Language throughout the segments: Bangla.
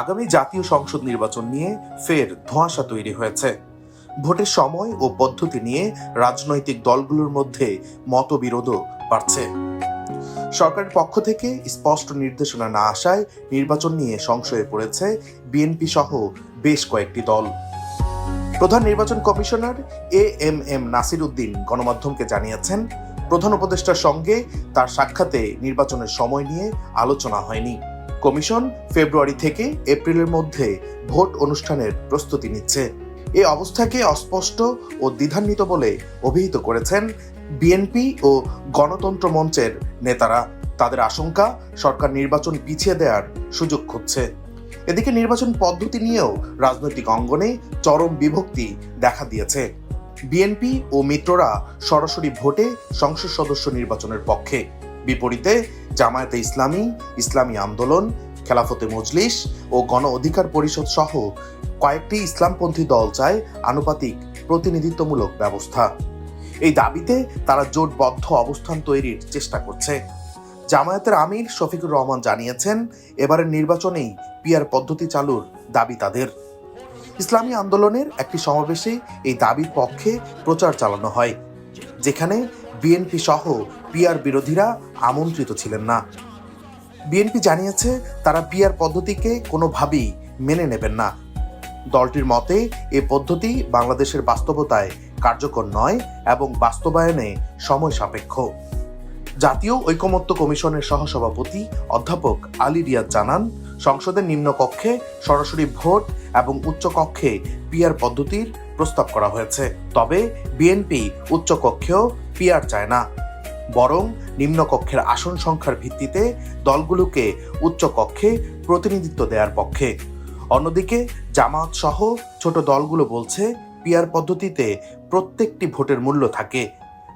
আগামী জাতীয় সংসদ নির্বাচন নিয়ে ফের ধোঁয়াশা তৈরি হয়েছে। ভোটের সময় ও পদ্ধতি নিয়ে রাজনৈতিক দলগুলোর মধ্যে মতবিরোধও বাড়ছে। সরকারের পক্ষ থেকে স্পষ্ট নির্দেশনা না আসায় নির্বাচন নিয়ে সংশয়ে পড়েছে বিএনপি সহ বেশ কয়েকটি দল। প্রধান নির্বাচন commissioner A M M Nasir Uddin গণমাধ্যমকে জানিয়েছেন, প্রধান উপদেষ্টার সঙ্গে তার সাক্ষাতে নির্বাচনের সময় নিয়ে আলোচনা হয়নি। কমিশন ফেব্রুয়ারি থেকে এপ্রিলের মধ্যে ভোট অনুষ্ঠানের প্রস্তুতি নিচ্ছে। এ অবস্থাকে অস্পষ্ট ও দ্বিধান্বিত বলে অভিহিত করেছেন বিএনপি ও গণতন্ত্র মঞ্চের নেতারা। তাদের আশঙ্কা, সরকার নির্বাচন পিছিয়ে দেওয়ার সুযোগ খুঁজছে। এদিকে নির্বাচন পদ্ধতি নিয়েও রাজনৈতিক অঙ্গনে চরম বিভক্তি দেখা দিয়েছে। বিএনপি ও মিত্ররা সরাসরি ভোটে সংসদ সদস্য নির্বাচনের পক্ষে। বিপরীতে জামায়াতে ইসলামী ইসলামী আন্দোলন, খেলাফতে মজলিস ও গণ অধিকার পরিষদ সহ কয়েকটি ইসলামপন্থী দল চায় আনুপাতিক প্রতিনিধিত্বমূলক ব্যবস্থা। এই দাবিতে তারা জোটবদ্ধ অবস্থান তৈরির চেষ্টা করছে। জামায়াতের আমির শফিকুর রহমান জানিয়েছেন, এবারের নির্বাচনেই পিয়ার পদ্ধতি চালুর দাবি তাদের। ইসলামী আন্দোলনের একটি সমাবেশে এই দাবির পক্ষে প্রচার চালানো হয়, যেখানে বিএনপি সহ পিয়ার বিরোধীরা আমন্ত্রিত ছিলেন না। বিএনপি জানিয়েছে তারা পিয়ার পদ্ধতিকে কোনোভাবেই মেনে নেবেন না। দলটির মতে, এ পদ্ধতি বাংলাদেশের বাস্তবতায় কার্যকর নয় এবং বাস্তবায়নে সময় সাপেক্ষ। জাতীয় ঐকমত্য কমিশনের সহসভাপতি অধ্যাপক আলী রিয়াদ জানান, সংসদের নিম্নকক্ষে সরাসরি ভোট এবং উচ্চকক্ষে পিয়ার পদ্ধতির প্রস্তাব করা হয়েছে। তবে বিএনপি উচ্চকক্ষেও পিয়ার চায় না। বরং নিম্নকক্ষের আসন সংখ্যার ভিত্তিতে দলগুলোকে উচ্চকক্ষে প্রতিনিধিত্ব দেওয়ার পক্ষে। অন্যদিকে জামাত সহ ছোট দলগুলো বলছে, পিয়ার পদ্ধতিতে প্রত্যেকটি ভোটের মূল্য থাকে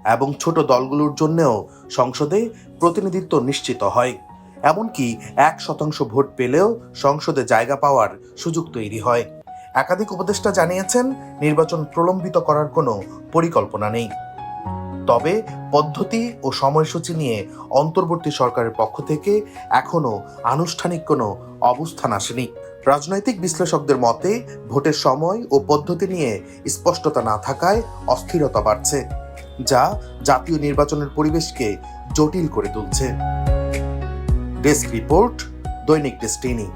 এবং ছোট দলগুলোর জন্যও সংসদে প্রতিনিধিত্ব নিশ্চিত হয়। এমনকি এক শতাংশ ভোট পেলেও সংসদে জায়গা পাওয়ার সুযোগ তৈরি হয়। একাধিক উপদেষ্টা জানিয়েছেন, নির্বাচন প্রলম্বিত করার কোনো পরিকল্পনা নেই। তবে পদ্ধতি ও সময়সূচি নিয়ে অন্তর্বর্তী সরকারের পক্ষ থেকে এখনও আনুষ্ঠানিক কোনো অবস্থান আসেনি। রাজনৈতিক বিশ্লেষকদের মতে, ভোটের সময় ও পদ্ধতি নিয়ে স্পষ্টতা না থাকায় অস্থিরতা বাড়ছে, যা জাতীয় নির্বাচনের পরিবেশকে জটিল করে তুলছে। ডেস্ক রিপোর্ট, দৈনিক ডেস্টিনি।